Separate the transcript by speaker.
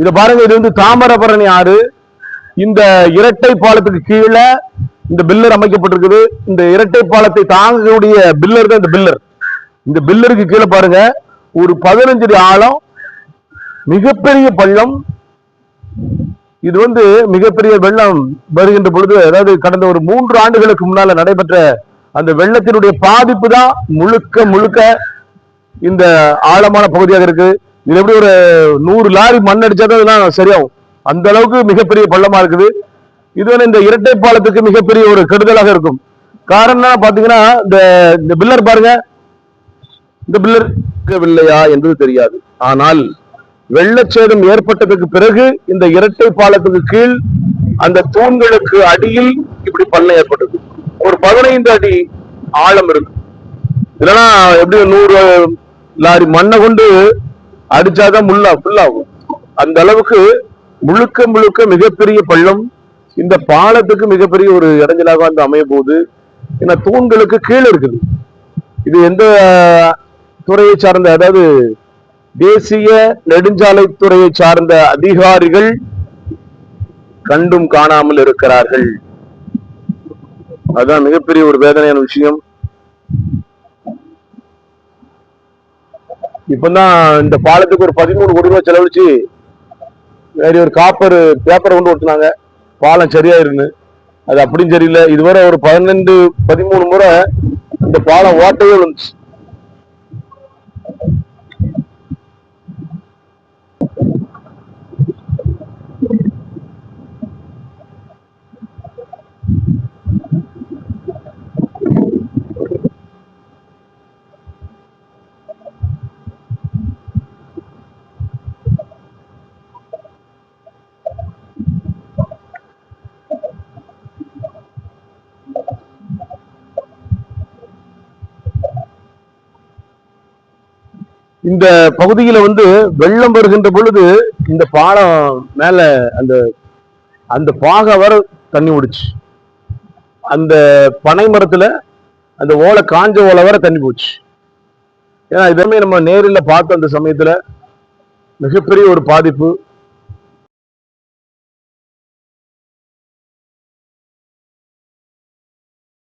Speaker 1: இத பாருங்க இது வந்து தாமரபரணி ஆறு. இந்த இரட்டை பாலத்துக்கு கீழே இந்த பில்லர் அமைக்கப்பட்டிருக்குது. இந்த இரட்டை பாலத்தை தாங்கக்கூடிய பில்லர் தான் இந்த பில்லர். இந்த பில்லருக்கு கீழே பாருங்க ஒரு பதினஞ்சு அடி ஆழம் மிகப்பெரிய பள்ளம். இது வந்து மிகப்பெரிய வெள்ளம் வருகின்ற பொழுது அதாவது கடந்த ஒரு மூன்று ஆண்டுகளுக்கு முன்னால நடைபெற்ற அந்த வெள்ளத்தினுடைய பாதிப்பு தான் முழுக்க முழுக்க இந்த ஆழமான பகுதியாக இருக்கு. இது எப்படி ஒரு நூறு லாரி மண் அடிச்சாதான் இதெல்லாம் சரியாகும். அந்த அளவுக்கு மிகப்பெரிய பள்ளமா இருக்குது. இது வந்து இந்த இரட்டை பாலத்துக்கு மிகப்பெரிய ஒரு கெடுதலாக இருக்கும். காரணம் பாத்தீங்கன்னா இந்த இந்த பில்லர் பாருங்க. இந்த பில்லர் இருக்கவில்லையா என்பது தெரியாது. ஆனால் வெள்ளச்சேதம் ஏற்பட்டதுக்கு பிறகு இந்த இரட்டை பாலத்துக்கு கீழ் அந்த தூண்களுக்கு அடியில் இப்படி பள்ளம் ஏற்பட்டது. ஒரு பதினைந்து அடி ஆழம் இருக்கு இல்லைன்னா எப்படி நூறு லாரி மண்ணை கொண்டு அடிச்சாதான் முள்ளா ஃபுல்லாகும் அந்த அளவுக்கு முழுக்க முழுக்க மிகப்பெரிய பள்ளம் இந்த பாலத்துக்கு மிகப்பெரிய ஒரு இடைஞ்சலாக வந்து அமைய போகுது ஏன்னா தூண்களுக்கு கீழே இருக்குது. இது எந்த துறையை சார்ந்த அதாவது தேசிய நெடுஞ்சாலைத்துறையை சார்ந்த அதிகாரிகள் கண்டும் காணாமல் இருக்கிறார்கள். அதுதான் மிகப்பெரிய ஒரு வேதனையான விஷயம். இப்பதான் இந்த பாலத்துக்கு ஒரு பதிமூணு கோடி ரூபாய் செலவழிச்சு வேற ஒரு காப்பர் பேப்பரை கொண்டு ஒட்டுனாங்க பாலம் சரியாயிருன்னு அது அப்படியும் சரியில்லை. இதுவரை ஒரு பதினெண்டு பதிமூணு முறை இந்த பாலம் ஓட்டையே இருந்துச்சு இந்த பகுதியில வந்து வெள்ளம் வருகின்ற பொழுது இந்த பாலம் மேல அந்த அந்த பாக வர தண்ணி ஓடிச்சு. அந்த பனை மரத்துல அந்த ஓலை காஞ்ச ஓலை வர தண்ணி போச்சு. ஏன்னா இதெல்லாமே நம்ம நேரில் பார்த்த அந்த சமயத்துல மிகப்பெரிய ஒரு பாதிப்பு.